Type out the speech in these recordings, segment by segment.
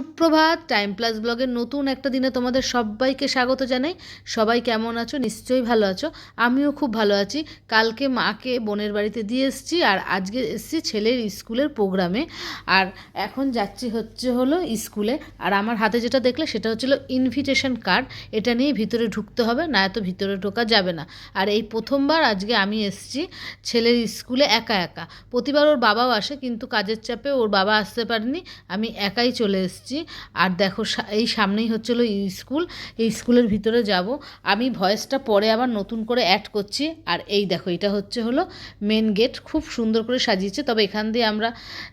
সুপ্রভাত time plus ব্লগের নতুন একটা দিনে তোমাদের সবাইকে স্বাগত জানাই। সবাই কেমন আছো? নিশ্চয়ই ভালো আছো। আমিও খুব ভালো আছি। কালকে মাকে বোনের বাড়িতে দিয়ে এসেছি আর আজকে এসেছি ছেলের স্কুলের প্রোগ্রামে আর এখন যাচ্ছি হচ্ছে হলো স্কুলে। আর আমার হাতে যেটা দেখলে সেটা হচ্ছিল ইনভিটেশন কার্ড এটা নিয়ে ভিতরে ঢুকতে হবে, না এত ভিতরে ঢোকা যাবে না। আর এই প্রথমবার আজকে আমি এসেছি ছেলের স্কুলে একা একা। প্রতিবার ওর বাবাও আসে, কিন্তু কাজের চাপে ওর বাবা আসতে পারেনি। আমি একাই চলে এসেছি। আর দেখো এই সামনেই হচ্ছিল স্কুল। এই স্কুলের ভিতরে যাব। আমি ভয়েসটা পরে আবার নতুন করে অ্যাড করছি। আর এই দেখো, এটা হচ্ছে হলো মেন গেট খুব সুন্দর করে সাজিয়েছে। তবে এখান দিয়ে আমরা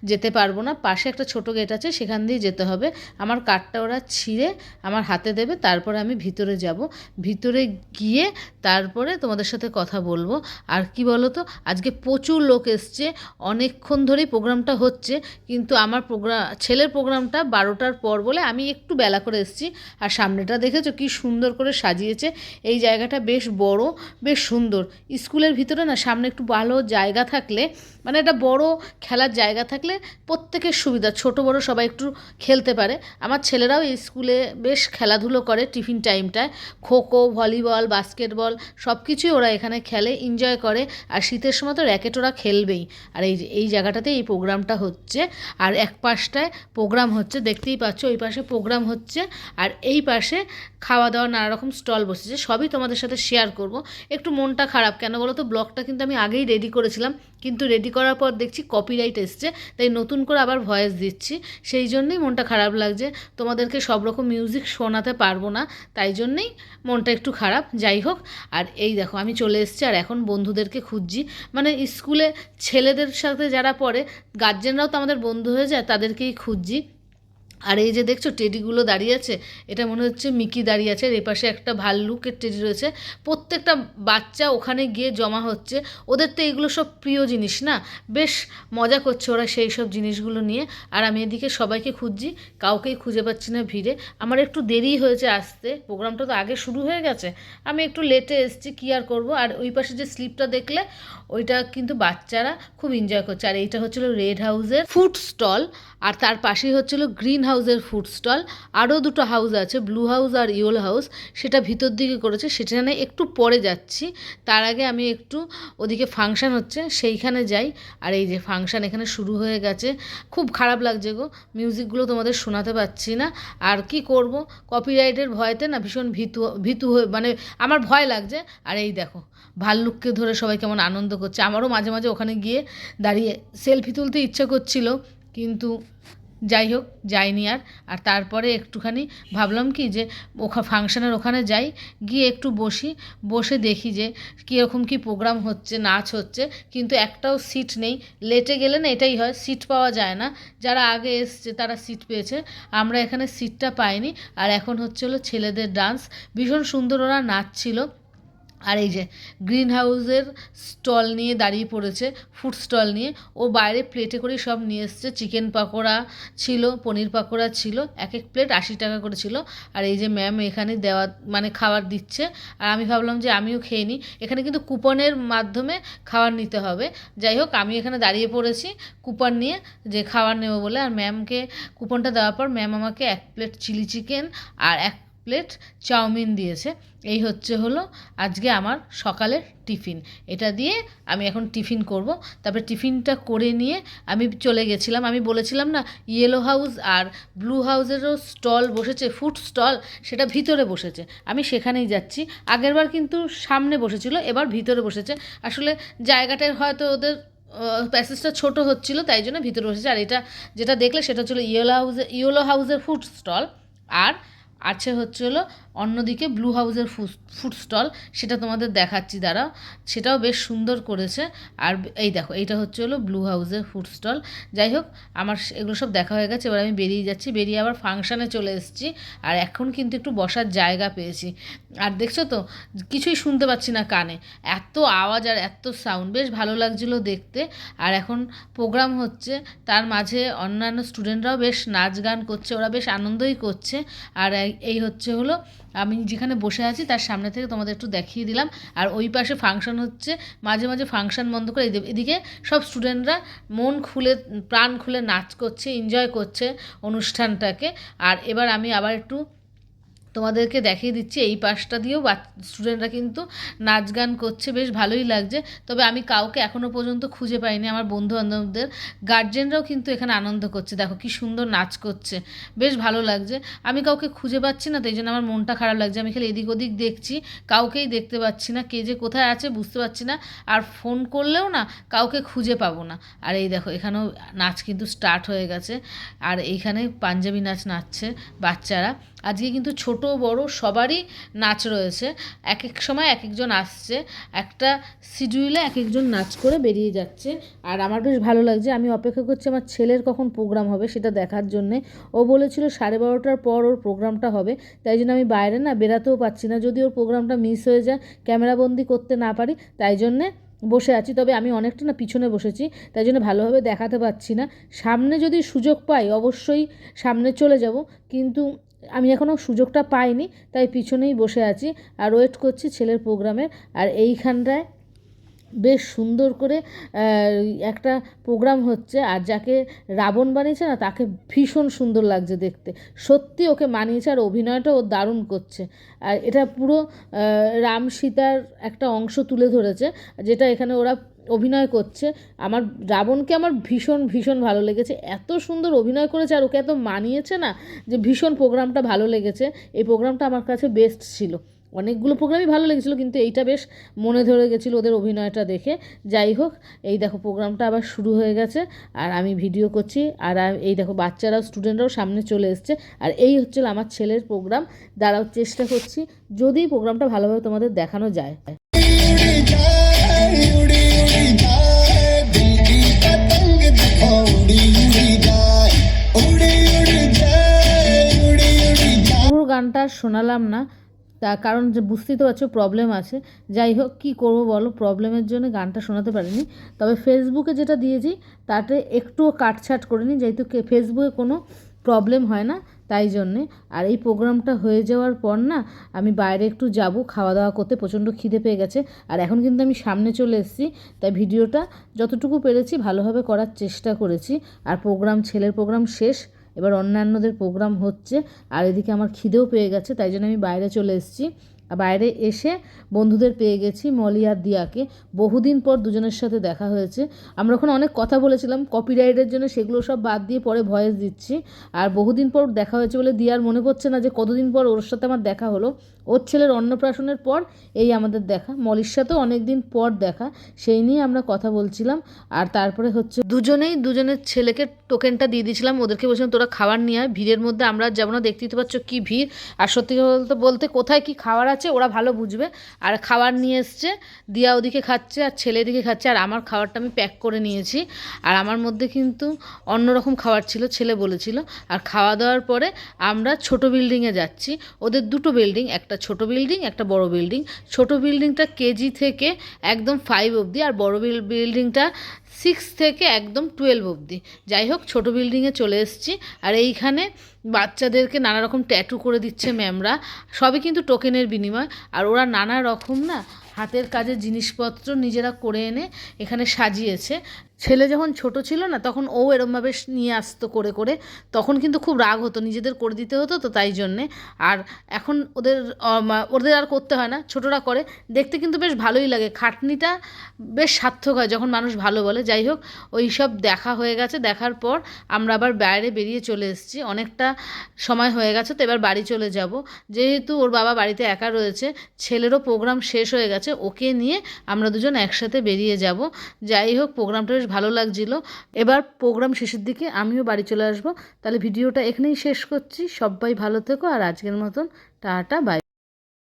যেতে পারব না। পাশে একটা ছোট গেট আছে, সেখান দিয়ে যেতে হবে। আমার কার্ডটা ওরা ছিঁড়ে আমার হাতে দেবে। তারপরে আমি ভিতরে যাব। ভিতরে গিয়ে তারপরে তোমাদের সাথে কথা বলব। আর কি বলো তো আজকে প্রচুর লোক এসছে। অনেকক্ষণ ধরেই প্রোগ্রামটা হচ্ছে। কিন্তু আমার প্রোগ্রাম ছেলের প্রোগ্রামটা বারোটার পর বলে আমি একটু বেলা করে এসেছি। আর সামনেটা দেখেছ কি সুন্দর করে সাজিয়েছে। এই জায়গাটা বেশ বড়, বেশ সুন্দর। স্কুলের ভিতরে না সামনে একটু ভালো জায়গা থাকলে মানে একটা বড় খেলার জায়গা থাকলে প্রত্যেকের সুবিধা। ছোট, বড় সবাই একটু খেলতে পারে। আমার ছেলেরাও এই স্কুলে বেশ খেলাধুলো করে টিফিন টাইমটায়। খোখো, ভলিবল, বাস্কেটবল সব কিছুই ওরা এখানে খেলে এনজয় করে। আর শীতের সময় তো র্যাকেট ওরা খেলবেই। আর এই এই জায়গাটাতে এই প্রোগ্রামটা হচ্ছে। আর এক পাশটায় প্রোগ্রাম হচ্ছে দেখতেই পাচ্ছ, ওই পাশে প্রোগ্রাম হচ্ছে আর এই পাশে খাওয়া দাওয়া নানা রকম স্টল বসেছে, সবই তোমাদের সাথে শেয়ার করব। একটু মনটা খারাপ কেন বলো তো ব্লগটা কিন্তু আমি আগেই রেডি করেছিলাম, কিন্তু রেডি করার পর দেখছি কপিরাইট এসছে, তাই নতুন করে আবার ভয়েস দিচ্ছি, সেই জন্যই মনটা খারাপ লাগছে। তোমাদেরকে সব রকম মিউজিক শোনাতে পারব না, তাই জন্যেই মনটা একটু খারাপ। যাই হোক, আর এই দেখো, আমি চলে এসেছি আর এখন বন্ধুদেরকে খুঁজছি। মানে স্কুলে ছেলেদের সাথে যারা পড়ে গার্জেনরাও তো আমাদের বন্ধু হয়ে যায়, তাদেরকেই খুঁজছি। আর এই যে দেখছ টেডিগুলো দাঁড়িয়ে আছে, এটা মনে হচ্ছে মিকি দাঁড়িয়ে আছে, আর এপাশে একটা ভাল্লুকের টেডি রয়েছে। প্রত্যেকটা বাচ্চা ওখানে গিয়ে জমা হচ্ছে। ওদের তো এগুলো সব প্রিয় জিনিস না? বেশ মজা করছে ওরা সেই সব জিনিসগুলো নিয়ে। আর আমি এদিকে সবাইকে খুঁজছি, কাউকেই খুঁজে পাচ্ছি না ভিড়ে। আমার একটু দেরি হয়েছে আসতে, প্রোগ্রামটা তো আগে শুরু হয়ে গেছে। আমি একটু লেটে এসেছি, কী আর করব? আর ওই পাশে যে স্লিপটা দেখলে, ওইটা কিন্তু বাচ্চারা খুব এনজয় করছে। আর এইটা হচ্ছিল রেড হাউসের ফুড স্টল আর তার পাশেই হচ্ছিল গ্রিন হাউসের ফুড স্টল। আরও দুটো হাউস আছে, ব্লু হাউস আর ইয়েলো হাউস। সেটা ভিতর দিকে করেছে সেখানে একটু পরে যাচ্ছি। তার আগে আমি একটু ওদিকে ফাংশন হচ্ছে, সেইখানে যাই। আর এই যে ফাংশন এখানে শুরু হয়ে গেছে। খুব খারাপ লাগছে গো, মিউজিকগুলো তোমাদের শোনাতে পারছি না। আর কি করব? কপিরাইটের ভয়তে না ভীষণ ভীতু ভীতু হয়ে মানে আমার ভয় লাগছে। আর এই দেখো, ভাল্লুককে ধরে সবাই কেমন আনন্দ করছে। আমারও মাঝে মাঝে ওখানে গিয়ে দাঁড়িয়ে সেলফি তুলতে ইচ্ছে করছিল। কিন্তু যাই হোক, যাইনি আর। আর তারপরে একটুখানি ভাবলাম কি যে ওখা, ফাংশনের ওখানে যাই, গিয়ে একটু বসি, বসে দেখি যে কীরকম কী প্রোগ্রাম হচ্ছে, নাচ হচ্ছে। কিন্তু একটাও সিট নেই। লেটে গেলে না এটাই হয়, সিট পাওয়া যায় না। যারা আগে এসছে তারা সিট পেয়েছে। আমরা এখানে সিটটা পাইনি। আর এখন হচ্ছে হলো ছেলেদের ডান্স। ভীষণ সুন্দর ওরা নাচছিল। আর এই যে গ্রিন হাউসের স্টল নিয়ে দাঁড়িয়ে পড়েছে, ফুড স্টল নিয়ে। ও বাইরে প্লেটে করে সব নিয়ে এসছে। চিকেন পাকোড়া ছিল, পনির পাকোড়া ছিল, এক এক প্লেট আশি টাকা করে ছিল। আর এই যে ম্যাম এখানে দেওয়া মানে খাবার দিচ্ছে। আর আমি ভাবলাম যে আমিও খেয়ে নিই। এখানে কিন্তু কুপনের মাধ্যমে খাবার নিতে হবে। যাই হোক, আমি এখানে দাঁড়িয়ে পড়েছি কুপন নিয়ে যে খাবার নেব বলে। আর ম্যামকে কুপনটা দেওয়ার পর ম্যাম আমাকে এক প্লেট চিলি চিকেন আর এক প্লেট চাউমিন দিয়েছে। এই হচ্ছে হলো আজকে আমার সকালের টিফিন। এটা দিয়ে আমি এখন টিফিন করব। তারপরে টিফিনটা করে নিয়ে আমি চলে গেছিলাম। আমি বলেছিলাম না ইয়েলো হাউস আর ব্লু হাউসেরও স্টল বসেছে ফুড স্টল সেটা ভিতরে বসেছে। আমি সেখানেই যাচ্ছি। আগেরবার কিন্তু সামনে বসেছিল, এবার ভিতরে বসেছে। আসলে জায়গাটার হয়তো ওদের প্যাসেজটা ছোট হচ্ছিল, তাই জন্য ভিতরে বসেছে। আর এটা যেটা দেখলে সেটা হচ্ছিল ইয়েলো হাউসে ইয়েলো হাউসের ফুড স্টল আর আছে হচ্ছে হলো অন্যদিকে ব্লু হাউসের ফুড স্টল সেটা তোমাদের দেখাচ্ছি দাঁড়াও সেটাও বেশ সুন্দর করেছে। আর এই দেখো, এইটা হচ্ছে হলো ব্লু হাউসের ফুড স্টল যাই হোক, আমার এগুলো সব দেখা হয়ে গেছে, এবার আমি বেরিয়ে যাচ্ছি। বেরিয়ে আবার ফাংশানে চলে এসেছি। আর এখন কিন্তু একটু বসার জায়গা পেয়েছি। আর দেখছ তো, কিছুই শুনতে পাচ্ছি না কানে। এত আওয়াজ আর এত সাউন্ড বেশ ভালো লাগছিল দেখতে। আর এখন প্রোগ্রাম হচ্ছে, তার মাঝে অন্যান্য স্টুডেন্টরাও বেশ নাচ গান করছে, ওরা বেশ আনন্দই করছে। আর এই হচ্ছে হলো আমি যেখানে বসে আছি, তার সামনে থেকে তোমাদের একটু দেখিয়ে দিলাম। আর ওই পাশে ফাংশন হচ্ছে, মাঝে মাঝে ফাংশন বন্ধ করে এদি- এদিকে সব স্টুডেন্টরা মন খুলে, প্রাণ খুলে নাচ করছে এনজয় করছে অনুষ্ঠানটাকে। আর এবার আমি আবার একটু তোমাদেরকে দেখিয়ে দিচ্ছি, এই পাশটা দিয়েও স্টুডেন্টরা কিন্তু নাচ গান করছে, বেশ ভালোই লাগছে। তবে আমি কাউকে এখনও পর্যন্ত খুঁজে পাইনি, আমার বন্ধু বান্ধবদের গার্জেনরাও কিন্তু এখানে আনন্দ করছে, দেখো কি সুন্দর নাচ করছে, বেশ ভালো লাগছে। আমি কাউকে খুঁজে পাচ্ছি না, তো এই জন্য আমার মনটা খারাপ লাগছে। আমি খালি এদিক ওদিক দেখছি, কাউকেই দেখতে পাচ্ছি না, কে যে কোথায় আছে বুঝতে পারছি না। আর ফোন করলেও না, কাউকে খুঁজে পাবো না। আর এই দেখো, এখানেও নাচ কিন্তু স্টার্ট হয়ে গেছে। আর এইখানে পাঞ্জাবি নাচ নাচছে বাচ্চারা। আজকে কিন্তু ছোট বড় সবারই নাচ রয়েছে। এক এক সময় এক একজন আসছে, একটা শিডিউলে এক একজন নাচ করে বেরিয়ে যাচ্ছে। আর আমার বেশ ভালো লাগছে, আমি অপেক্ষা করছি আমার ছেলের কখন প্রোগ্রাম হবে সেটা দেখার জন্যে। ও বলেছিল সাড়ে বারোটার পর ওর প্রোগ্রামটা হবে, তাই জন্য আমি বাইরে না বেরাতেও পাচ্ছি না। যদি ওর প্রোগ্রামটা মিস হয়ে যায় ক্যামেরাবন্দি করতে না পারি, তাই জন্যে বসে আছি। তবে আমি অনেকটা না পিছনে বসেছি, তাই জন্য ভালোভাবে দেখাতে পাচ্ছি না। সামনে যদি সুযোগ পাই, অবশ্যই সামনে চলে যাব। কিন্তু আমি এখনও সুযোগটা পাইনি, তাই পিছনেই বসে আছি আর ওয়েট করছি ছেলের প্রোগ্রামের আর এইখানটায় বেশ সুন্দর করে একটা প্রোগ্রাম হচ্ছে আর যাকে রাবণ বানিয়েছে না, তাকে ভীষণ সুন্দর লাগছে দেখতে। সত্যি ওকে মানিয়েছে আর অভিনয়টা ও দারুণ করছে। আর এটা পুরো রাম সীতার একটা অংশ তুলে ধরেছে, যেটা এখানে ওরা অভিনয় করছে। আমার রাবণকে আমার ভীষণ ভীষণ ভালো লেগেছে। এত সুন্দর অভিনয় করেছে আর ওকে এত মানিয়েছে না যে ভীষণ প্রোগ্রামটা ভালো লেগেছে। এই প্রোগ্রামটা আমার কাছে বেস্ট ছিল। অনেকগুলো প্রোগ্রামই ভালো লেগেছিলো কিন্তু এইটা বেশ মনে ধরে গেছিল ওদের অভিনয়টা দেখে। যাই হোক, এই দেখো প্রোগ্রামটা আবার শুরু হয়ে গেছে আর আমি ভিডিও করছি আর এই দেখো বাচ্চারাও স্টুডেন্টরাও সামনে চলে এসছে। আর এই হচ্ছিল আমার ছেলের প্রোগ্রাম। দাঁড়াও, চেষ্টা করছি যদি প্রোগ্রামটা ভালোভাবে তোমাদের দেখানো যায়। গানটা শোনালাম না, তা কারণ যে বুঝতেই তো পারছ প্রবলেম আছে। যাই হোক, কী করব বলো প্রবলেমের জন্য গানটা শোনাতে পারিনি। তবে ফেসবুকে যেটা দিয়েছি, তাতে একটুও কাটছাট করিনি, যেহেতু ফেসবুকে কোনো প্রবলেম হয় না। তাই জন্যে। আর এই প্রোগ্রামটা হয়ে যাওয়ার পর না, আমি বাইরে একটু যাব খাওয়া দাওয়া করতে প্রচণ্ড খিদে পেয়ে গেছে। আর এখন কিন্তু আমি সামনে চলে এসেছি, তাই ভিডিওটা যতটুকু পেরেছি ভালোভাবে করার চেষ্টা করেছি। আর প্রোগ্রাম, ছেলের প্রোগ্রাম শেষ, এবার অন্যান্যদের প্রোগ্রাম হচ্ছে। আর এদিকে আমার খিদেও পেয়ে গেছে, তাই জন্য আমি বাইরে চলে এসেছি। বাইরে এসে বন্ধুদের পেয়ে গেছি মলি আর দিয়াকে। বহুদিন পর দুজনের সাথে দেখা হয়েছে। আমরা ওখানে অনেক কথা বলেছিলাম কপিরাইটের জন্য সেগুলো সব বাদ দিয়ে পরে ভয়েস দিচ্ছি। আর বহুদিন পর দেখা হয়েছে বলে দিয়ার মনে করছে না যে কতদিন পর ওর সাথে আমার দেখা হলো। ওর ছেলের অন্নপ্রাশনের পর এই আমাদের দেখা। মলির সাথেও অনেক দিন পর দেখা। সেই নিয়ে আমরা কথা বলছিলাম। আর তারপরে হচ্ছে দুজনেই দুজনের ছেলেকে টোকেনটা দিয়ে দিয়েছিলাম। ওদেরকে বলছিলাম, তোরা খাবার নিয়ে আয়। ভিড়ের মধ্যে আমরা যেমন দেখতেই পাচ্ছ কী ভিড়। আর সত্যি বলতে বলতে কোথায় কি খাবার আছে, ওরা ভালো বুঝবে। আর খাবার নিয়ে এসছে, দিয়া ওদিকে খাচ্ছে আর ছেলে এদিকে খাচ্ছে। আর আমার খাবারটা আমি প্যাক করে নিয়েছি। আর আমার মধ্যে কিন্তু অন্যরকম খাবার ছিল, ছেলে বলেছিল। আর খাওয়া দাওয়ার পরে আমরা ছোট বিল্ডিংয়ে যাচ্ছি। ওদের দুটো বিল্ডিং, একটা ছোট বিল্ডিং একটা বড় বিল্ডিং ছোট বিল্ডিংটা কেজি থেকে একদম ফাইভ অবধি আর বড় বিল বিল্ডিংটা সিক্স থেকে একদম টুয়েলভ অবধি। যাই হোক, ছোটো বিল্ডিংয়ে চলে এসেছি। আর এইখানে বাচ্চাদেরকে নানা রকম ট্যাটু করে দিচ্ছে ম্যামরা সবই কিন্তু টোকেনের বিনিময়। আর ওরা নানা রকম না, হাতের কাজের জিনিসপত্র নিজেরা করে এনে এখানে সাজিয়েছে। ছেলে যখন ছোট ছিল না, তখন ও এরমভাবে নিয়ে আসতো করে করে। তখন কিন্তু খুব রাগ হতো, নিজেদের করে দিতে হতো তো তাই জন্যে। আর এখন ওদের ওদের আর করতে হয় না, ছোটরা করে। দেখতে কিন্তু বেশ ভালোই লাগে। খাটনিটা বেশ সার্থক হয় যখন মানুষ ভালো বলে। যাই হোক, ওই সব দেখা হয়ে গেছে। দেখার পর আমরা আবার বাইরে বেরিয়ে চলে এসেছি। অনেকটা সময় হয়ে গেছে তো এবার বাড়ি চলে যাব। যেহেতু ওর বাবা বাড়িতে একা রয়েছে, ছেলেরও প্রোগ্রাম শেষ হয়ে গেছে। ওকে নিয়ে আমরা দুজন একসাথে বেরিয়ে যাব। যাই হোক প্রোগ্রামটা বেশ ভালো লাগছিল। এবার প্রোগ্রাম শেষের দিকে আমিও বাড়ি চলে আসব। তাহলে ভিডিওটা এখানেই শেষ করছি। সবাই ভালো থেকো আর আজকের মতন টাটা বাই